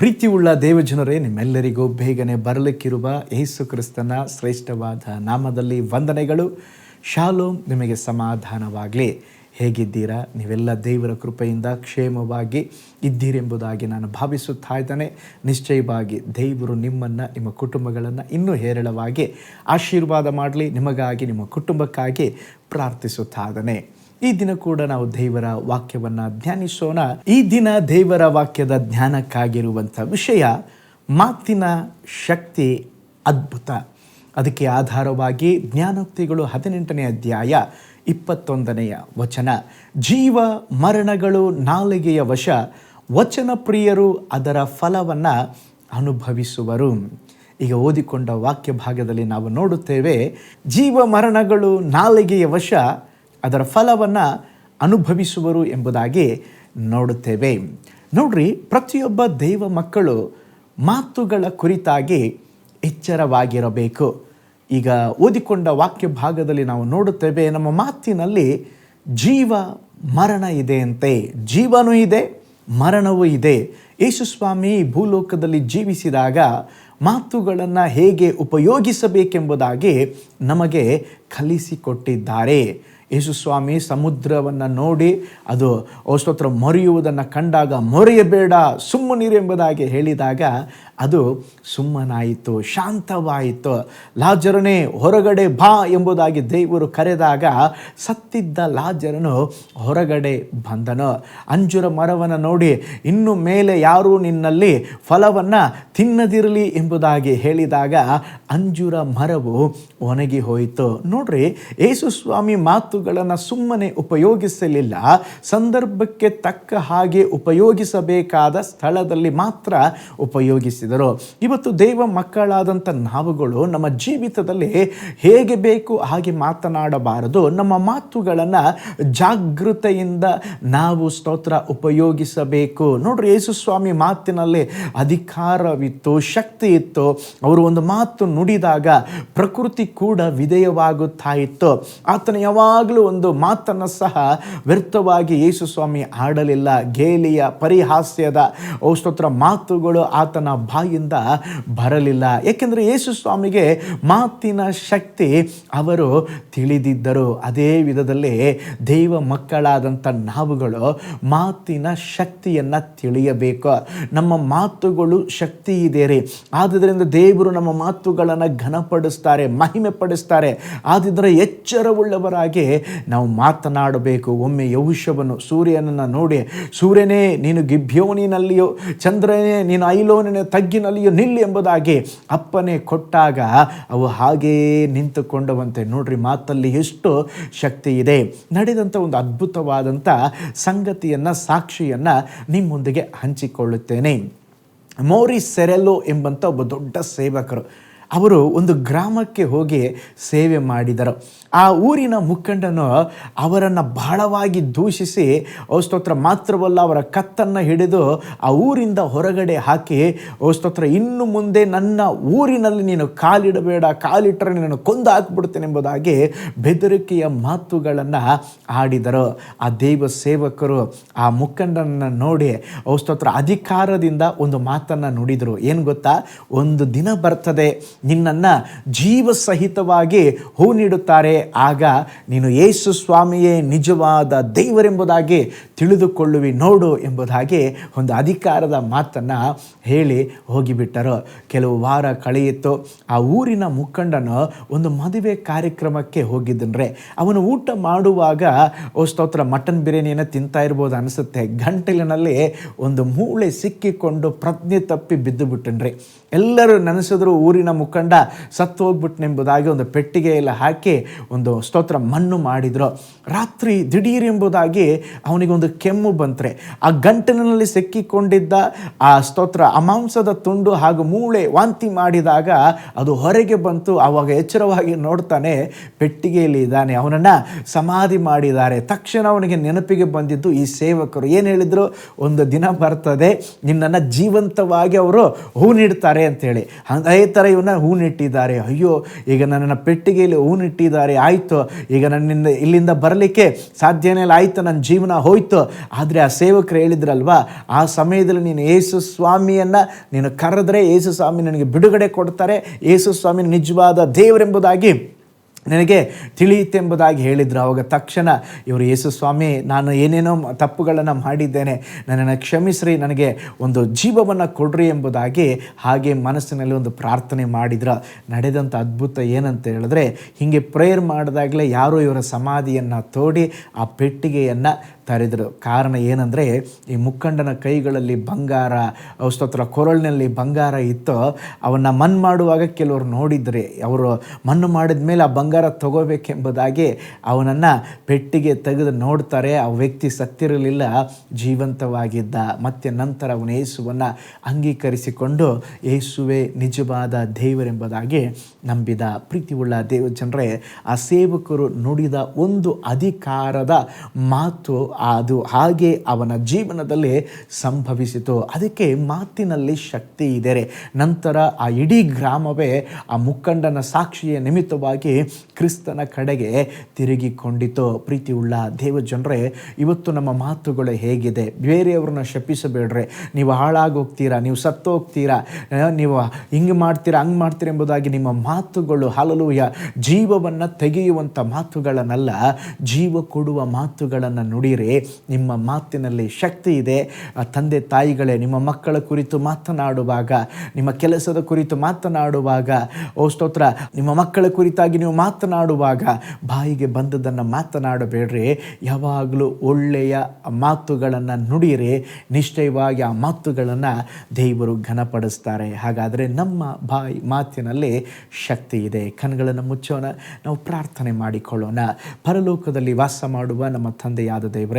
ಪ್ರೀತಿಯುಳ್ಳ ದೇವಜನರೇ, ನಿಮ್ಮೆಲ್ಲರಿಗೂ ಬೇಗನೆ ಬರಲಿಕ್ಕಿರುವ ಯೇಸು ಕ್ರಿಸ್ತನ ಶ್ರೇಷ್ಠವಾದ ನಾಮದಲ್ಲಿ ವಂದನೆಗಳು. ಶಾಲೋಮ್, ನಿಮಗೆ ಸಮಾಧಾನವಾಗಲಿ. ಹೇಗಿದ್ದೀರಾ? ನೀವೆಲ್ಲ ದೇವರ ಕೃಪೆಯಿಂದ ಕ್ಷೇಮವಾಗಿ ಇದ್ದೀರೆಂಬುದಾಗಿ ನಾನು ಭಾವಿಸುತ್ತಾ ಇದ್ದೇನೆ. ನಿಶ್ಚಯವಾಗಿ ದೇವರು ನಿಮ್ಮನ್ನು, ನಿಮ್ಮ ಕುಟುಂಬಗಳನ್ನು ಇನ್ನೂ ಹೇರಳವಾಗಿ ಆಶೀರ್ವಾದ ಮಾಡಲಿ. ನಿಮಗಾಗಿ, ನಿಮ್ಮ ಕುಟುಂಬಕ್ಕಾಗಿ ಪ್ರಾರ್ಥಿಸುತ್ತಾ ಇದ್ದೇನೆ. ಈ ದಿನ ಕೂಡ ನಾವು ದೇವರ ವಾಕ್ಯವನ್ನು ಧ್ಯಾನಿಸೋಣ. ಈ ದಿನ ದೇವರ ವಾಕ್ಯದ ಧ್ಯಾನಕ್ಕಾಗಿರುವಂಥ ವಿಷಯ ಮಾತಿನ ಶಕ್ತಿ ಅದ್ಭುತ. ಅದಕ್ಕೆ ಆಧಾರವಾಗಿ ಜ್ಞಾನೋಕ್ತಿಗಳು ಹದಿನೆಂಟನೇ ಅಧ್ಯಾಯ ಇಪ್ಪತ್ತೊಂದನೆಯ ವಚನ. ಜೀವ ಮರಣಗಳು ನಾಲಿಗೆಯ ವಶ, ವಚನ ಪ್ರಿಯರು ಅದರ ಫಲವನ್ನು ಅನುಭವಿಸುವರು. ಈಗ ಓದಿಕೊಂಡ ವಾಕ್ಯ ಭಾಗದಲ್ಲಿ ನಾವು ನೋಡುತ್ತೇವೆ, ಜೀವ ಮರಣಗಳು ನಾಲಿಗೆಯ ವಶ ಅದರ ಫಲವನ್ನು ಅನುಭವಿಸುವರು ಎಂಬುದಾಗಿ ನೋಡುತ್ತೇವೆ. ನೋಡ್ರಿ, ಪ್ರತಿಯೊಬ್ಬ ದೈವ ಮಕ್ಕಳು ಮಾತುಗಳ ಕುರಿತಾಗಿ ಎಚ್ಚರವಾಗಿರಬೇಕು. ಈಗ ಓದಿಕೊಂಡ ವಾಕ್ಯ ಭಾಗದಲ್ಲಿ ನಾವು ನೋಡುತ್ತೇವೆ, ನಮ್ಮ ಮಾತಿನಲ್ಲಿ ಜೀವ ಮರಣ ಇದೆ ಅಂತೆ ಜೀವನೂ ಇದೆ, ಮರಣವೂ ಇದೆ. ಯೇಸುಸ್ವಾಮಿ ಭೂಲೋಕದಲ್ಲಿ ಜೀವಿಸಿದಾಗ ಮಾತುಗಳನ್ನು ಹೇಗೆ ಉಪಯೋಗಿಸಬೇಕೆಂಬುದಾಗಿ ನಮಗೆ ಕಲಿಸಿಕೊಟ್ಟಿದ್ದಾರೆ. ಯೇಸುಸ್ವಾಮಿ ಸಮುದ್ರವನ್ನು ನೋಡಿ ಅದು ಔಸ್ತೋತ್ರ ಮೊರೆಯುವುದನ್ನು ಕಂಡಾಗ ಮೊರೆಯಬೇಡ ಸುಮ್ಮನೀರು ಎಂಬುದಾಗಿ ಹೇಳಿದಾಗ ಅದು ಸುಮ್ಮನಾಯಿತು, ಶಾಂತವಾಯಿತು. ಲಾಜರನೇ, ಹೊರಗಡೆ ಬಾ ಎಂಬುದಾಗಿ ದೇವರು ಕರೆದಾಗ ಸತ್ತಿದ್ದ ಲಾಜರನು ಹೊರಗಡೆ ಬಂದನು. ಅಂಜುರ ಮರವನ್ನು ನೋಡಿ, ಇನ್ನು ಮೇಲೆ ಯಾರೂ ನಿನ್ನಲ್ಲಿ ಫಲವನ್ನು ತಿನ್ನದಿರಲಿ ಎಂಬುದಾಗಿ ಹೇಳಿದಾಗ ಅಂಜುರ ಮರವು ಒಣಗಿ ಹೋಯಿತು. ನೋಡ್ರಿ ಯೇಸುಸ್ವಾಮಿ ಮಾತುಗಳನ್ನು ಸುಮ್ಮನೆ ಉಪಯೋಗಿಸಲಿಲ್ಲ, ಸಂದರ್ಭಕ್ಕೆ ತಕ್ಕ ಹಾಗೆ ಉಪಯೋಗಿಸಬೇಕಾದ ಸ್ಥಳದಲ್ಲಿ ಮಾತ್ರ ಉಪಯೋಗಿಸಿದರು. ಇವತ್ತು ದೇವ ಮಕ್ಕಳಾದಂಥ ನಾವುಗಳು ನಮ್ಮ ಜೀವಿತದಲ್ಲಿ ಹೇಗೆ ಬೇಕು ಹಾಗೆ ಮಾತನಾಡಬಾರದು. ನಮ್ಮ ಮಾತುಗಳನ್ನು ಜಾಗೃತೆಯಿಂದ ನಾವು ಸ್ತೋತ್ರ ಉಪಯೋಗಿಸಬೇಕು. ನೋಡ್ರಿ ಯೇಸುಸ್ವಾಮಿ ಮಾತಿನಲ್ಲಿ ಅಧಿಕಾರವಿತ್ತು, ಶಕ್ತಿ ಇತ್ತು. ಅವರು ಒಂದು ಮಾತು ನುಡಿದಾಗ ಪ್ರಕೃತಿ ಕೂಡ ವಿಧೇಯವಾಗುತ್ತಾ ಇತ್ತು ಆತನ ಯಾವಾಗಲೂ ಒಂದು ಮಾತನ್ನು ಸಹ ವ್ಯರ್ಥವಾಗಿ ಯೇಸುಸ್ವಾಮಿ ಆಡಲಿಲ್ಲ. ಗೇಲಿಯ ಪರಿಹಾಸ್ಯದ ಔಸ್ತೋತ್ರ ಮಾತುಗಳು ಆತನ ಬಾಯಿಂದ ಬರಲಿಲ್ಲ. ಏಕೆಂದರೆ ಯೇಸು ಸ್ವಾಮಿಗೆ ಮಾತಿನ ಶಕ್ತಿ ಅವರು ತಿಳಿದಿದ್ದರು. ಅದೇ ವಿಧದಲ್ಲಿ ದೈವ ಮಕ್ಕಳಾದಂಥ ನಾವುಗಳು ಮಾತಿನ ಶಕ್ತಿಯನ್ನು ತಿಳಿಯಬೇಕು. ನಮ್ಮ ಮಾತುಗಳು ಶಕ್ತಿ ಇದೆ ರೀ ಆದ್ದರಿಂದ ದೇವರು ನಮ್ಮ ಮಾತುಗಳನ್ನು ಘನಪಡಿಸ್ತಾರೆ ಮಹಿಮೆ ಪಡಿಸ್ತಾರೆ ಆದಿದ್ರೆ ಎಚ್ಚರವುಳ್ಳವರಾಗಿ ನಾವು ಮಾತನಾಡಬೇಕು. ಒಮ್ಮೆ ಯೌಷ್ಯವನ್ನು ಸೂರ್ಯನನ್ನು ನೋಡಿ, ಸೂರ್ಯನೇ, ನೀನು ಗಿಭ್ಯೋನಿನಲ್ಲಿಯೋ ಚಂದ್ರನೇ, ನೀನು ಐಲೋನಿನ ತಗ್ಗಿನಲ್ಲಿಯೋ ನಿಲ್ಲಿ ಎಂಬುದಾಗಿ ಅಪ್ಪನೇ ಕೊಟ್ಟಾಗ ಅವು ಹಾಗೇ ನಿಂತುಕೊಂಡವಂತೆ. ನೋಡ್ರಿ, ಮಾತಲ್ಲಿ ಎಷ್ಟು ಶಕ್ತಿ ಇದೆ. ನಡೆದಂಥ ಒಂದು ಅದ್ಭುತವಾದಂಥ ಸಂಗತಿಯನ್ನು, ಸಾಕ್ಷಿಯನ್ನು ನಿಮ್ಮೊಂದಿಗೆ ಹಂಚಿಕೊಳ್ಳುತ್ತೇನೆ. ಮೋರಿ ಸೆರೆಲೋ ಎಂಬಂಥ ಒಬ್ಬ ದೊಡ್ಡ ಸೇವಕರು. ಅವರು ಒಂದು ಗ್ರಾಮಕ್ಕೆ ಹೋಗಿ ಸೇವೆ ಮಾಡಿದರು. ಆ ಊರಿನ ಮುಖಂಡನು ಅವರನ್ನು ಬಹಳವಾಗಿ ದೂಷಿಸಿ ಔಸ್ತೋತ್ರ ಮಾತ್ರವಲ್ಲ ಅವರ ಕತ್ತನ್ನು ಹಿಡಿದು ಆ ಊರಿಂದ ಹೊರಗಡೆ ಹಾಕಿ ಔಸ್ತೋತ್ರ ಇನ್ನು ಮುಂದೆ ನನ್ನ ಊರಿನಲ್ಲಿ ನೀನು ಕಾಲಿಡಬೇಡ, ಕಾಲಿಟ್ಟರೆ ನೀನು ಕೊಂದು ಹಾಕ್ಬಿಡ್ತೇನೆ ಎಂಬುದಾಗಿ ಬೆದರಿಕೆಯ ಮಾತುಗಳನ್ನು ಆಡಿದರು. ಆ ದೈವ ಸೇವಕರು ಆ ಮುಖಂಡನನ್ನು ನೋಡಿ ಔಸ್ತೋತ್ರ ಅಧಿಕಾರದಿಂದ ಒಂದು ಮಾತನ್ನು ನುಡಿದರು. ಏನು ಗೊತ್ತಾ? ಒಂದು ದಿನ ಬರ್ತದೆ. ನಿನ್ನನ್ನು ಜೀವ ಸಹಿತವಾಗಿ ಹೂ ನೀಡುತ್ತಾರೆ ಆಗ ನೀನು ಯೇಸು ಸ್ವಾಮಿಯೇ ನಿಜವಾದ ದೇವರೆಂಬುದಾಗಿ ತಿಳಿದುಕೊಳ್ಳುವಿ, ನೋಡು ಎಂಬುದಾಗಿ ಒಂದು ಅಧಿಕಾರದ ಮಾತನ್ನು ಹೇಳಿ ಹೋಗಿಬಿಟ್ಟರು. ಕೆಲವು ವಾರ ಕಳೆಯಿತು. ಆ ಊರಿನ ಮುಖಂಡನು ಒಂದು ಮದುವೆ ಕಾರ್ಯಕ್ರಮಕ್ಕೆ ಹೋಗಿದ್ದನ್ರೆ. ಅವನು ಊಟ ಮಾಡುವಾಗ, ಓ ಸ್ತೋತ್ರ, ಮಟನ್ ಬಿರಿಯಾನಿಯನ್ನು ತಿಂತಾ ಇರ್ಬೋದು ಅನಿಸುತ್ತೆ. ಗಂಟಲಿನಲ್ಲಿ ಒಂದು ಮೂಳೆ ಸಿಕ್ಕಿಕೊಂಡು ಪ್ರಜ್ಞೆ ತಪ್ಪಿ ಬಿದ್ದು ಬಿಟ್ಟನ್ರಿ ಎಲ್ಲರೂ ನೆನೆಸಿದ್ರು ಊರಿನ ಮುಖಂಡ ಸತ್ತು ಹೋಗ್ಬಿಟ್ನೆಂಬುದಾಗಿ ಒಂದು ಪೆಟ್ಟಿಗೆಯಲ್ಲಿ ಹಾಕಿ ಒಂದು ಸ್ತೋತ್ರ ಮಣ್ಣು ಮಾಡಿದ್ರು. ರಾತ್ರಿ ದಿಢೀರ್ ಎಂಬುದಾಗಿ ಅವನಿಗೊಂದು ಕೆಮ್ಮು ಬಂತರೆ. ಆ ಗಂಟಲಿನಲ್ಲಿ ಸಿಕ್ಕಿಕೊಂಡಿದ್ದ ಆ ಸ್ತೋತ್ರ ಅಮಾಂಸದ ತುಂಡು ಹಾಗೂ ಮೂಳೆ ವಾಂತಿ ಮಾಡಿದಾಗ ಅದು ಹೊರಗೆ ಬಂತು. ಆವಾಗ ಎಚ್ಚರವಾಗಿ ನೋಡ್ತಾನೆ, ಪೆಟ್ಟಿಗೆಯಲ್ಲಿ ಇದ್ದಾನೆ. ಅವನನ್ನು ಸಮಾಧಿ ಮಾಡಿದ್ದಾರೆ. ತಕ್ಷಣ ಅವನಿಗೆ ನೆನಪಿಗೆ ಬಂದಿದ್ದು ಈ ಸೇವಕರು. ಏನು ಹೇಳಿದರು? ಒಂದು ದಿನ ಬರ್ತದೆ, ನಿನ್ನನ್ನು ಜೀವಂತವಾಗಿ ಅವರು ಹೂ ನೀಡ್ತಾರೆ ಅಂತೇಳಿ. ಅದೇ ಥರ ಇವನ್ನ ಹೂನಿಟ್ಟಿದ್ದಾರೆ. ಅಯ್ಯೋ, ಈಗ ನನ್ನನ್ನು ಪೆಟ್ಟಿಗೆಯಲ್ಲಿ ಹೂನಿಟ್ಟಿದ್ದಾರೆ, ಆಯಿತು. ಈಗ ನನ್ನಿಂದ ಇಲ್ಲಿಂದ ಬರಲಿಕ್ಕೆ ಸಾಧ್ಯನೇ ಇಲ್ಲ, ಆಯಿತು, ನನ್ನ ಜೀವನ ಹೋಯ್ತು. ಆದರೆ ಆ ಸೇವಕರು ಹೇಳಿದ್ರಲ್ವಾ, ಆ ಸಮಯದಲ್ಲಿ ನೀನು ಯೇಸು ಸ್ವಾಮಿಯನ್ನು, ನೀನು ಕರೆದ್ರೆ ಯೇಸು ಸ್ವಾಮಿ ನನಗೆ ಬಿಡುಗಡೆ ಕೊಡ್ತಾರೆ. ಯೇಸು ಸ್ವಾಮಿ ನಿಜವಾದ ದೇವರೆಂಬುದಾಗಿ ನನಗೆ ತಿಳಿಯುತ್ತೆಂಬುದಾಗಿ ಹೇಳಿದ್ರು. ಅವಾಗ ತಕ್ಷಣ ಇವರು, ಯೇಸು ಸ್ವಾಮಿ, ನಾನು ಏನೇನೋ ತಪ್ಪುಗಳನ್ನು ಮಾಡಿದ್ದೇನೆ. ನನ್ನನ್ನು ಕ್ಷಮಿಸ್ರಿ, ನನಗೆ ಒಂದು ಜೀವವನ್ನು ಕೊಡ್ರಿ ಎಂಬುದಾಗಿ ಹಾಗೆ ಮನಸ್ಸಿನಲ್ಲಿ ಒಂದು ಪ್ರಾರ್ಥನೆ ಮಾಡಿದ್ರ. ನಡೆದಂಥ ಅದ್ಭುತ ಏನಂತ ಹೇಳಿದ್ರೆ, ಹೀಗೆ ಪ್ರೇಯರ್ ಮಾಡಿದಾಗಲೇ ಯಾರೋ ಇವರ ಸಮಾಧಿಯನ್ನು ತೋಡಿ, ಆ ಪೆಟ್ಟಿಗೆಯನ್ನು ತರೆದರು ಕಾರಣ ಏನಂದರೆ, ಈ ಮುಖಂಡನ ಕೈಗಳಲ್ಲಿ ಬಂಗಾರ ಸ್ತೋತ್ರ ಕೊರಳಿನಲ್ಲಿ ಬಂಗಾರ ಇತ್ತು. ಅವನ್ನ ಮಣ್ಣು ಮಾಡುವಾಗ ಕೆಲವರು ನೋಡಿದರೆ, ಅವರು ಮಣ್ಣು ಮಾಡಿದ ಮೇಲೆ ಆ ಬಂಗಾರ ತಗೋಬೇಕೆಂಬುದಾಗಿ ಅವನನ್ನು ಪೆಟ್ಟಿಗೆ ತೆಗೆದು ನೋಡ್ತಾರೆ. ಆ ವ್ಯಕ್ತಿ ಸತ್ತಿರಲಿಲ್ಲ, ಜೀವಂತವಾಗಿದ್ದ. ಮತ್ತೆ ನಂತರ ಅವನು ಯೇಸುವನ್ನು ಅಂಗೀಕರಿಸಿಕೊಂಡು ಯೇಸುವೆ ನಿಜವಾದ ದೇವರೆಂಬುದಾಗಿ ನಂಬಿದ. ಪ್ರೀತಿಯುಳ್ಳ ದೇವ ಜನರೇ, ಆ ಸೇವಕರು ನುಡಿದ ಒಂದು ಅಧಿಕಾರದ ಮಾತು ಅದು ಹಾಗೆ ಅವನ ಜೀವನದಲ್ಲಿ ಸಂಭವಿಸಿತು. ಅದಕ್ಕೆ ಮಾತಿನಲ್ಲಿ ಶಕ್ತಿ ಇದೆ ನಂತರ ಆ ಇಡೀ ಗ್ರಾಮವೇ ಆ ಮುಖಂಡನ ಸಾಕ್ಷಿಯ ನಿಮಿತ್ತವಾಗಿ ಕ್ರಿಸ್ತನ ಕಡೆಗೆ ತಿರುಗಿಕೊಂಡಿತು. ಪ್ರೀತಿಯುಳ್ಳ ದೇವ ಜನರೇ ಇವತ್ತು ನಮ್ಮ ಮಾತುಗಳು ಹೇಗಿದೆ. ಬೇರೆಯವ್ರನ್ನ ಶಪಿಸಬೇಡ್ರೆ. ನೀವು ಹಾಳಾಗೋಗ್ತೀರಾ? ನೀವು ಸತ್ತೋಗ್ತೀರಾ? ನೀವು ಹಿಂಗೆ ಮಾಡ್ತೀರಾ, ಹಂಗೆ ಮಾಡ್ತೀರಾ ಎಂಬುದಾಗಿ ನಿಮ್ಮ ಮಾತುಗಳು. ಹಲಲುಯ ಜೀವವನ್ನು ತೆಗೆಯುವಂಥ ಮಾತುಗಳನ್ನಲ್ಲ, ಜೀವ ಕೊಡುವ ಮಾತುಗಳನ್ನು ನುಡಿರಿ ನಿಮ್ಮ ಮಾತಿನಲ್ಲಿ ಶಕ್ತಿ ಇದೆ. ತಂದೆ ತಾಯಿಗಳೇ, ನಿಮ್ಮ ಮಕ್ಕಳ ಕುರಿತು ಮಾತನಾಡುವಾಗ, ನಿಮ್ಮ ಕೆಲಸದ ಕುರಿತು ಮಾತನಾಡುವಾಗ, ಓ ಸ್ತೋತ್ರ, ನಿಮ್ಮ ಮಕ್ಕಳ ಕುರಿತಾಗಿ ನೀವು ಮಾತನಾಡುವಾಗ ಬಾಯಿಗೆ ಬಂದದನ್ನು ಮಾತನಾಡಬೇಡ್ರಿ. ಯಾವಾಗಲೂ ಒಳ್ಳೆಯ ಮಾತುಗಳನ್ನು ನುಡಿರಿ ನಿಶ್ಚಯವಾಗಿ ಆ ಮಾತುಗಳನ್ನು ದೇವರು ಘನಪಡಿಸ್ತಾರೆ. ಹಾಗಾದರೆ ನಮ್ಮ ಬಾಯಿ ಮಾತಿನಲ್ಲಿ ಶಕ್ತಿ ಇದೆ. ಕಣ್ಗಳನ್ನು ಮುಚ್ಚೋಣ. ನಾವು ಪ್ರಾರ್ಥನೆ ಮಾಡಿಕೊಳ್ಳೋಣ. ಪರಲೋಕದಲ್ಲಿ ವಾಸ ಮಾಡುವ ನಮ್ಮ ತಂದೆಯಾದ ದೇವರೇ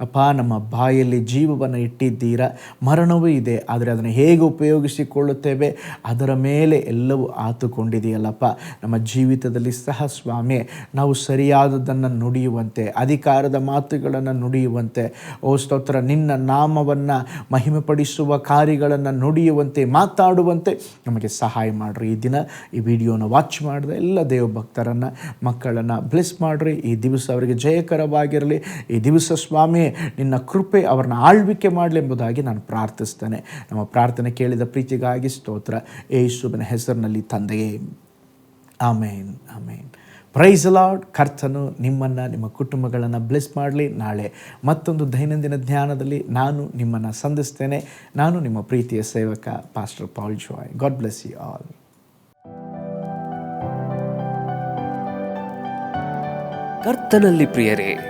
ಅಪ್ಪ, ನಮ್ಮ ಬಾಯಲ್ಲಿ ಜೀವವನ್ನು ಇಟ್ಟಿದ್ದೀರಾ? ಮರಣವೂ ಇದೆ, ಆದರೆ ಅದನ್ನು ಹೇಗೆ ಉಪಯೋಗಿಸಿಕೊಳ್ಳುತ್ತೇವೆ? ಅದರ ಮೇಲೆ ಎಲ್ಲವೂ ಆತುಕೊಂಡಿದೆಯಲ್ಲಪ್ಪ. ನಮ್ಮ ಜೀವಿತದಲ್ಲಿ ಸಹ ಸ್ವಾಮಿ, ನಾವು ಸರಿಯಾದದನ್ನು ನುಡಿಯುವಂತೆ, ಅಧಿಕಾರದ ಮಾತುಗಳನ್ನು ನುಡಿಯುವಂತೆ, ಓ ಸ್ತೋತ್ರ, ನಿನ್ನ ನಾಮವನ್ನು ಮಹಿಮೆಪಡಿಸುವ ಕಾರ್ಯಗಳನ್ನು ನುಡಿಯುವಂತೆ, ಮಾತಾಡುವಂತೆ ನಮಗೆ ಸಹಾಯ ಮಾಡಿರಿ. ಈ ದಿನ ಈ ವಿಡಿಯೋನ ವಾಚ್ ಮಾಡಿದ ಎಲ್ಲ ದೇವ ಭಕ್ತರನ್ನು ಮಕ್ಕಳನ್ನು ಬ್ಲೆಸ್ ಮಾಡಿರಿ. ಈ ದಿವಸ ಅವರಿಗೆ ಜಯಕರವಾಗಿರಲಿ. ಈ ದಿವಸ ಸ್ವಾಮಿ, ನಿನ್ನ ಕೃಪೆ ಅವರನ್ನ ಆಳ್ವಿಕೆ ಮಾಡಲಿ ಎಂಬುದಾಗಿ ನಾನು ಪ್ರಾರ್ಥಿಸ್ತೇನೆ. ನಮ್ಮ ಪ್ರಾರ್ಥನೆ ಕೇಳಿದ ಪ್ರೀತಿಗಾಗಿ ಸ್ತೋತ್ರ. ಯೇಸುವಿನ ಹೆಸರಿನಲ್ಲಿ ತಂದೆಯೇ. ಆಮೇನ್ ಆಮೇನ್. ಪ್ರೈಸ್ ಲಾರ್ಡ್ ಕರ್ತನು ನಿಮ್ಮನ್ನು, ನಿಮ್ಮ ಕುಟುಂಬಗಳನ್ನು ಬ್ಲೆಸ್ ಮಾಡಲಿ. ನಾಳೆ ಮತ್ತೊಂದು ದೈನಂದಿನ ಧ್ಯಾನದಲ್ಲಿ ನಾನು ನಿಮ್ಮನ್ನು ಸಂಧಿಸ್ತೇನೆ. ನಾನು ನಿಮ್ಮ ಪ್ರೀತಿಯ ಸೇವಕ pastor Paul Joy God bless you all ಕರ್ತನಲ್ಲಿ ಪ್ರಿಯರೇ